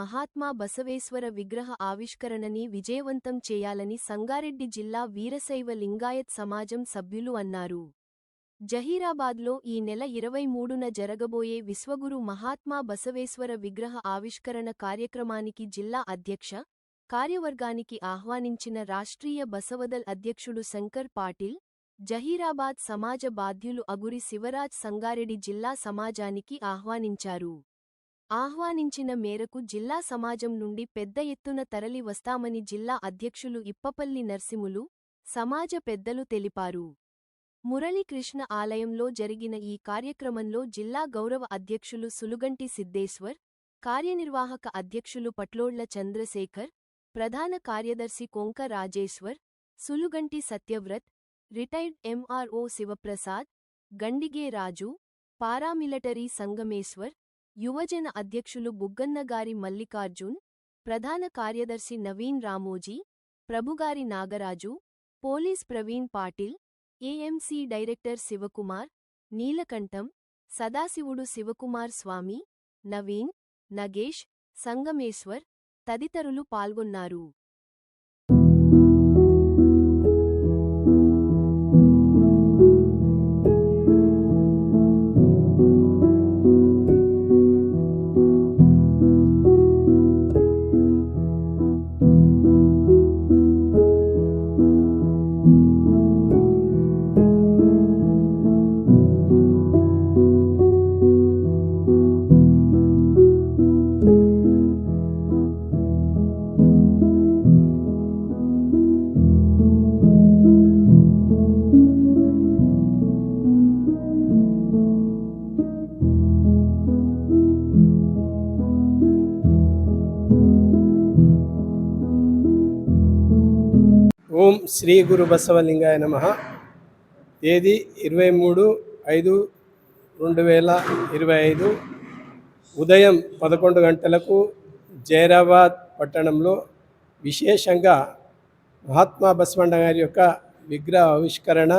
మహాత్మా బసవేశ్వర విగ్రహ ఆవిష్కరణని విజయవంతం చేయాలని సంగారెడ్డి జిల్లా వీరశైవ లింగాయత్ సమాజం సభ్యులు అన్నారు. జహీరాబాద్లో ఈ నెల ఇరవై మూడున జరగబోయే విశ్వగురు మహాత్మా బసవేశ్వర విగ్రహ ఆవిష్కరణ కార్యక్రమానికి జిల్లా అధ్యక్ష కార్యవర్గానికి ఆహ్వానించిన రాష్ట్రీయ బసవదల్ అధ్యక్షుడు శంకర్ పాటిల్ జహీరాబాద్ సమాజ బాధ్యులు అగురి శివరాజ్ సంగారెడ్డి జిల్లా సమాజానికి ఆహ్వానించారు. ఆహ్వానించిన మేరకు జిల్లా సమాజం నుండి పెద్ద ఎత్తున తరలి వస్తామని జిల్లా అధ్యక్షులు ఇప్పపల్లి నర్సిములు సమాజ పెద్దలు తెలిపారు. మురళీకృష్ణ ఆలయంలో జరిగిన ఈ కార్యక్రమంలో జిల్లా గౌరవ అధ్యక్షులు సులుగంటి సిద్దేశ్వర్ కార్యనిర్వాహక అధ్యక్షులు పట్లోళ్ళ చంద్రశేఖర్ ప్రధాన కార్యదర్శి Konka Rajeshwar Suluganti Satyavrat retired MRO Shivaprasad Gandige Raju paramilitary Sangameshwar యువజన అధ్యక్షులు బుగ్గన్నగారి మల్లికార్జున్ ప్రధాన కార్యదర్శి Naveen Ramoji ప్రభుగారి Nagaraju police Praveen Patil AMC director Shivakumar Neelakantham Sadashivudu Shivakumar Swamy Naveen Nagesh Sangameshwar తదితరులు పాల్గొన్నారు. ఓం శ్రీ గురు బసవలింగాయ నమ. తేదీ ఇరవై మూడు ఐదు రెండు వేల ఇరవై ఐదు. ఉదయం పదకొండు గంటలకు జైరాబాద్ పట్టణంలో విశేషంగా మహాత్మా బసవಣ್ణ గారి యొక్క విగ్రహ ఆవిష్కరణ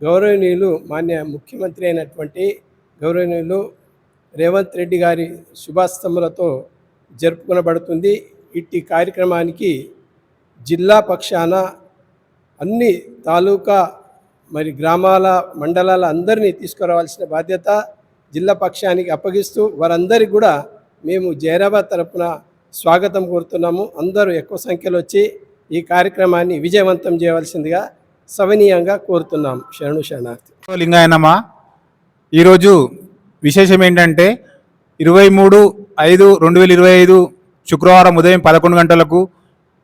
గౌరవనీయులు మాన్య ముఖ్యమంత్రి అయినటువంటి గౌరవనీయులు రేవంత్ రెడ్డి గారి శుభాస్తములతో జరుపుకునబడుతుంది. ఇట్టి కార్యక్రమానికి జిల్లా పక్షాన అన్ని తాలూకా మరి గ్రామాల మండలాల అందరినీ తీసుకురావాల్సిన బాధ్యత జిల్లా పక్షానికి అప్పగిస్తూ వారందరికీ కూడా మేము జైరాబాద్ తరపున స్వాగతం కోరుతున్నాము. అందరూ ఎక్కువ సంఖ్యలో వచ్చి ఈ కార్యక్రమాన్ని విజయవంతం చేయవలసిందిగా సవనీయంగా కోరుతున్నాం. శరణు శరణార్థి. లింగాయనమా ఈరోజు విశేషం ఏంటంటే ఇరవై మూడు ఐదు రెండు వేల ఇరవై ఐదు శుక్రవారం ఉదయం పదకొండు గంటలకు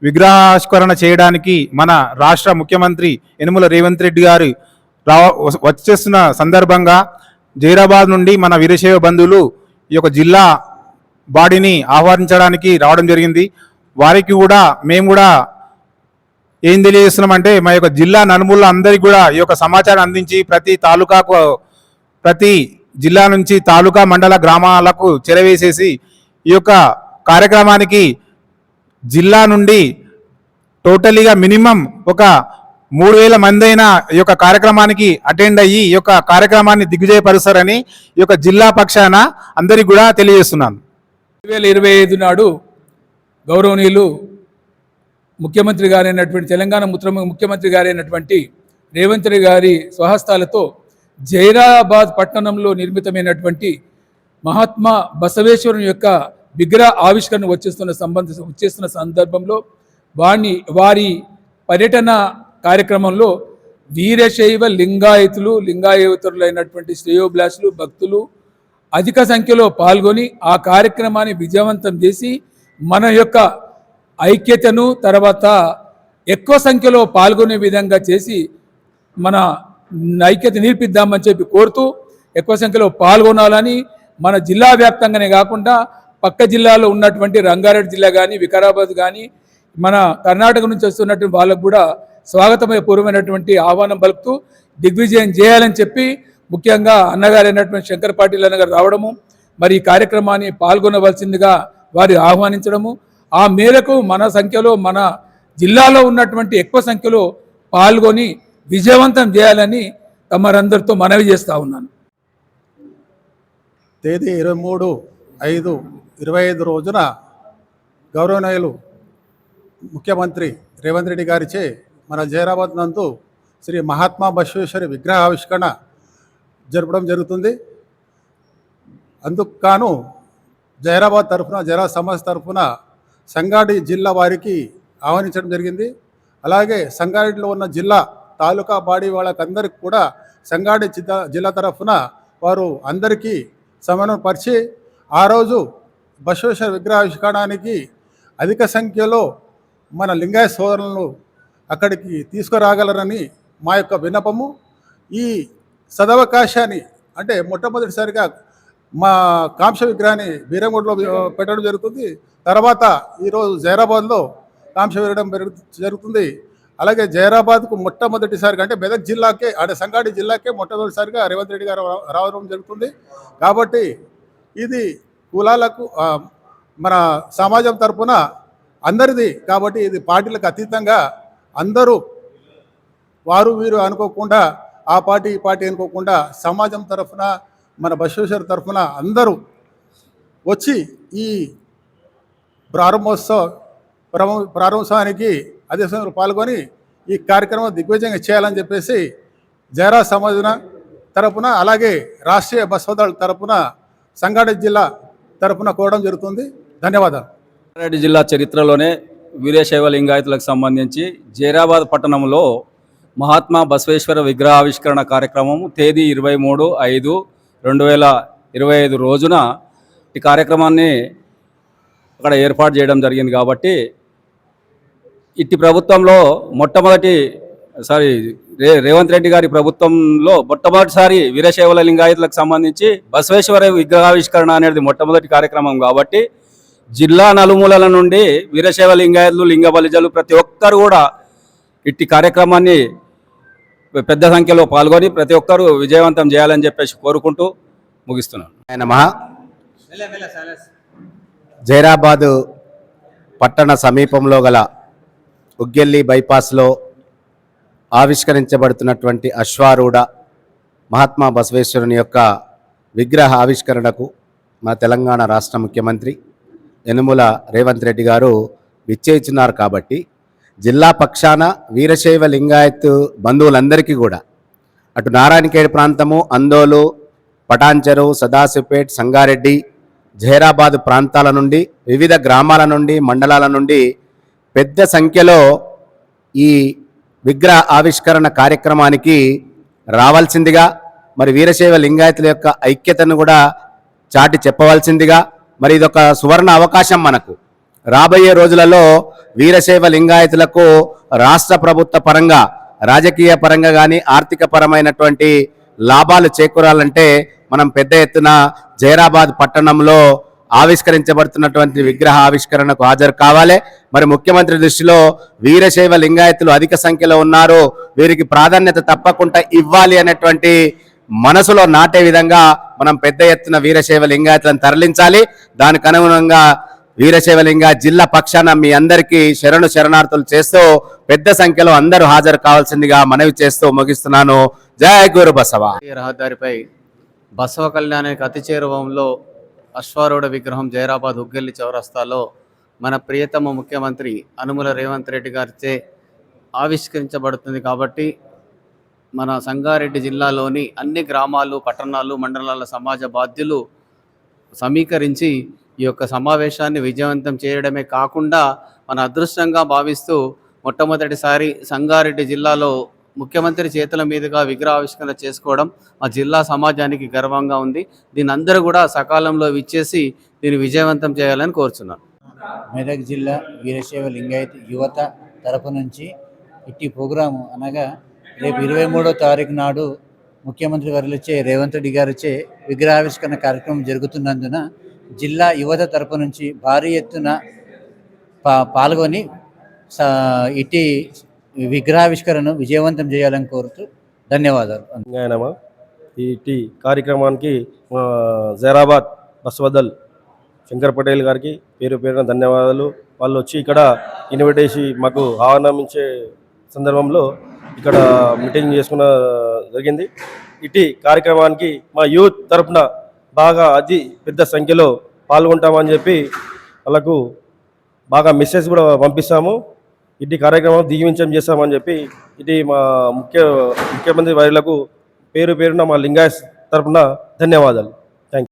విగ్రహావిష్కరణ చేయడానికి మన రాష్ట్ర ముఖ్యమంత్రి యనుమల రేవంత్ రెడ్డి గారు రావ వచ్చేస్తున్న సందర్భంగా జైరాబాద్ నుండి మన వీరశైవ బంధువులు ఈ యొక్క జిల్లా బాడీని ఆహ్వానించడానికి రావడం జరిగింది. వారికి కూడా మేము కూడా ఏం తెలియజేస్తున్నామంటే మా యొక్క జిల్లా నలుమూల అందరికీ కూడా ఈ యొక్క సమాచారం అందించి ప్రతి తాలూకాకు ప్రతి జిల్లా నుంచి తాలూకా మండల గ్రామాలకు చెరవేసేసి ఈ యొక్క కార్యక్రమానికి జిల్లా నుండి టోటలీగా మినిమం ఒక మూడు వేల మంది అయినా ఈ యొక్క కార్యక్రమానికి అటెండ్ అయ్యి ఈ యొక్క కార్యక్రమాన్ని దిగ్విజయపరుస్తారని ఈ యొక్క జిల్లా పక్షాన అందరికి కూడా తెలియజేస్తున్నాను. రెండు వేల ఇరవై ఐదు నాడు గౌరవనీయులు ముఖ్యమంత్రి గారైనటువంటి తెలంగాణ ముత్ర ముఖ్యమంత్రి గారైనటువంటి రేవంత్ రెడ్డి గారి స్వహస్తాలతో జైరాబాద్ పట్టణంలో నిర్మితమైనటువంటి మహాత్మా బసవేశ్వరుని యొక్క విగ్రహ ఆవిష్కరణ వచ్చేస్తున్న సంబంధ వచ్చేస్తున్న సందర్భంలో వారిని వారి పర్యటన కార్యక్రమంలో వీరశైవ లింగాయతులు లింగాయతులైనటువంటి శ్రేయోభిలాషులు భక్తులు అధిక సంఖ్యలో పాల్గొని ఆ కార్యక్రమాన్ని విజయవంతం చేసి మన యొక్క ఐక్యతను తర్వాత ఎక్కువ సంఖ్యలో పాల్గొనే విధంగా చేసి మన ఐక్యత నిర్పిద్దామని చెప్పి కోరుతూ ఎక్కువ సంఖ్యలో పాల్గొనాలని మన జిల్లా వ్యాప్తంగానే కాకుండా పక్క జిల్లాలో ఉన్నటువంటి రంగారెడ్డి జిల్లా కానీ వికారాబాద్ కానీ మన కర్ణాటక నుంచి వస్తున్నటువంటి వాళ్ళకు కూడా స్వాగతమయ పూర్వమైనటువంటి ఆహ్వానం పలుకుతూ దిగ్విజయం చేయాలని చెప్పి ముఖ్యంగా అన్నగారైనటువంటి శంకర్ పాటిల్ అన్నగారు రావడము మరి ఈ కార్యక్రమాన్ని పాల్గొనవలసిందిగా వారి ఆహ్వానించడము. ఆ మేరకు మన సంఖ్యలో మన జిల్లాలో ఉన్నటువంటి ఎక్కువ సంఖ్యలో పాల్గొని విజయవంతం చేయాలని తమరందరితో మనవి చేస్తూ ఉన్నాను. తేదీ ఇరవై మూడు ఐదు ఇరవై ఐదు రోజున గౌరవనీయులు ముఖ్యమంత్రి రేవంత్ రెడ్డి గారిచే మన జైరాబాద్ నందు శ్రీ మహాత్మా బశ్వేశ్వరి విగ్రహ ఆవిష్కరణ జరపడం జరుగుతుంది. అందుకు గాను జైరాబాద్ తరఫున జైరా సమాజ్ తరఫున సంగారెడ్డి జిల్లా వారికి ఆహ్వానించడం జరిగింది. అలాగే సంగారెడ్డిలో ఉన్న జిల్లా తాలూకా బాడీ వాళ్ళకందరికి కూడా సంగారెడ్డి జిల్లా జిల్లా తరఫున వారు అందరికీ సమన్వయం పరిచి ఆ రోజు బసవేశ్వర విగ్రహావిష్కరణానికి అధిక సంఖ్యలో మన లింగాయ సోదరులను అక్కడికి తీసుకురాగలరని మా యొక్క విన్నపము. ఈ సదవకాశాన్ని అంటే మొట్టమొదటిసారిగా మా కాంక్ష విగ్రహాన్ని బీరంగూడలో పెట్టడం జరుగుతుంది. తర్వాత ఈరోజు జైరాబాద్లో కాంక్ష విగ్రహం జరుగుతుంది. అలాగే జైరాబాద్కు మొట్టమొదటిసారిగా అంటే మెదక్ జిల్లాకే అంటే సంగారెడ్డి జిల్లాకే మొట్టమొదటిసారిగా రేవంత్ రెడ్డి గారు రావడం జరుగుతుంది. కాబట్టి ఇది కులాలకు మన సమాజం తరపున అందరిది కాబట్టి ఇది పార్టీలకు అతీతంగా అందరూ వారు వీరు అనుకోకుండా ఆ పార్టీ ఈ పార్టీ అనుకోకుండా సమాజం తరఫున మన బసవేశ్వర తరఫున అందరూ వచ్చి ఈ ప్రారంభోత్సవ ప్రారంభోత్సవానికి అదే సమయంలో పాల్గొని ఈ కార్యక్రమం దిగ్విజయంగా చేయాలని చెప్పేసి జయరా సమాజన తరపున అలాగే రాష్ట్రీయ బస్వదళ తరపున సంగారెడ్డి జిల్లా తరపున కోరడం జరుగుతుంది. ధన్యవాదాలు. రంగారెడ్డి జిల్లా చరిత్రలోనే వీరశైవ లింగాయతులకు సంబంధించి జైరాబాద్ పట్టణంలో మహాత్మా బసవేశ్వర విగ్రహావిష్కరణ కార్యక్రమం తేదీ ఇరవై మూడు ఐదు రెండు వేల ఇరవై ఐదు రోజున ఈ కార్యక్రమాన్ని అక్కడ ఏర్పాటు చేయడం జరిగింది కాబట్టి ఇట్టి ప్రభుత్వంలో మొట్టమొదటి సారీ రే రేవంత్ రెడ్డి గారి ప్రభుత్వంలో మొట్టమొదటిసారి వీరశైవల లింగాయతులకు సంబంధించి బసవేశ్వర విగ్రహావిష్కరణ అనేది మొట్టమొదటి కార్యక్రమం కాబట్టి జిల్లా నలుమూలల నుండి వీరశైవ లింగాయతులు లింగ బలిజలు ప్రతి ఒక్కరు కూడా ఇట్టి కార్యక్రమాన్ని పెద్ద సంఖ్యలో పాల్గొని ప్రతి ఒక్కరూ విజయవంతం చేయాలని చెప్పేసి కోరుకుంటూ ముగిస్తున్నాను. ఆయన మహా జైరాబాదు పట్టణ సమీపంలో గల ఉగ్గెల్లి బైపాస్లో ఆవిష్కరించబడుతున్నటువంటి అశ్వారూఢ మహాత్మా బసవేశ్వరుని యొక్క విగ్రహ ఆవిష్కరణకు మన తెలంగాణ రాష్ట్ర ముఖ్యమంత్రి యనుముల రేవంత్ రెడ్డి గారు విచ్చేస్తున్నారు కాబట్టి జిల్లా పక్షాన వీరశైవ లింగాయత్ బంధువులందరికీ కూడా అటు నారాయణఖేడ్ ప్రాంతము అందోలు పటాంచెరు సదాశివపేట్ సంగారెడ్డి జహీరాబాద్ ప్రాంతాల నుండి వివిధ గ్రామాల నుండి మండలాల నుండి పెద్ద సంఖ్యలో ఈ విగ్రహ ఆవిష్కరణ కార్యక్రమానికి రావాల్సిందిగా మరి వీరశైవ లింగాయతుల యొక్క ఐక్యతను కూడా చాటి చెప్పవలసిందిగా మరి ఇదొక సువర్ణ అవకాశం మనకు. రాబోయే రోజులలో వీరశైవ లింగాయతులకు రాష్ట్ర ప్రభుత్వ పరంగా రాజకీయ పరంగా కానీ ఆర్థిక పరమైనటువంటి లాభాలు చేకూరాలంటే మనం పెద్ద ఎత్తున జైరాబాద్ పట్టణంలో ఆవిష్కరించబడుతున్నటువంటి విగ్రహ ఆవిష్కరణకు హాజరు కావాలి. మరి ముఖ్యమంత్రి దృష్టిలో వీరశైవ లింగాయతులు అధిక సంఖ్యలో ఉన్నారు. వీరికి ప్రాధాన్యత తప్పకుండా ఇవ్వాలి అనేటువంటి మనసులో నాటే విధంగా మనం పెద్ద ఎత్తున వీరశైవ లింగాయతులను తరలించాలి. దానికి అనుగుణంగా వీరశైవలింగ జిల్లా పక్షాన మీ అందరికీ శరణు శరణార్థులు చేస్తూ పెద్ద సంఖ్యలో అందరూ హాజరు కావాల్సిందిగా మనవి చేస్తూ ముగిస్తున్నాను. జయ గురు బసవ. రహదారిపై బసవ కళ్యాణానికి అతి చేరువంలో అశ్వారూఢ విగ్రహం జైరాబాద్ ఉగ్గల్లి చౌరస్తాలో మన ప్రియతమ ముఖ్యమంత్రి అనుముల రేవంత్ రెడ్డి గారిచే ఆవిష్కరించబడుతుంది కాబట్టి మన సంగారెడ్డి జిల్లాలోని అన్ని గ్రామాలు పట్టణాలు మండలాల సమాజ బాధ్యులు సమీకరించి ఈ యొక్క సమావేశాన్ని విజయవంతం చేయడమే కాకుండా మన అదృష్టంగా భావిస్తూ మొట్టమొదటిసారి సంగారెడ్డి జిల్లాలో ముఖ్యమంత్రి చేతుల మీదుగా విగ్రహావిష్కరణ చేసుకోవడం మా జిల్లా సమాజానికి గర్వంగా ఉంది. దీని అందరూ కూడా సకాలంలో విచ్చేసి దీన్ని విజయవంతం చేయాలని కోరుచున్నాను. మెదక్ జిల్లా వీరశైవ లింగాయత్ యువత తరపు నుంచి ఇట్టి ప్రోగ్రాము అనగా రేపు ఇరవై మూడో తారీఖు నాడు ముఖ్యమంత్రి వర్యులచే రేవంత్ రెడ్డి గారిచే విగ్రహావిష్కరణ కార్యక్రమం జరుగుతున్నందున జిల్లా యువత తరపు నుంచి భారీ ఎత్తున పాల్గొని స- ఇట్టి విగ్రహావిష్కరణను విజయవంతం చేయాలని కోరుతూ ధన్యవాదాలు. ఈ టీ కార్యక్రమానికి మా జైరాబాద్ బస్వదల్ శంకర్ పటేల్ గారికి పేరు పేరున ధన్యవాదాలు. వాళ్ళు వచ్చి ఇక్కడ ఇన్విటేషన్ మాకు ఆహ్వానించే సందర్భంలో ఇక్కడ మీటింగ్ చేసుకున్న జరిగింది. ఇటీ కార్యక్రమానికి మా యూత్ తరపున బాగా అతి పెద్ద సంఖ్యలో పాల్గొంటామని చెప్పి వాళ్ళకు బాగా మెసేజ్ కూడా పంపిస్తాము. ఇటు కార్యక్రమం దిగ్వించం చేస్తామని చెప్పి ఇది మా ముఖ్య ముఖ్యమంత్రి వారిలకు పేరు పేరున మా లింగాయత్ తరపున ధన్యవాదాలు.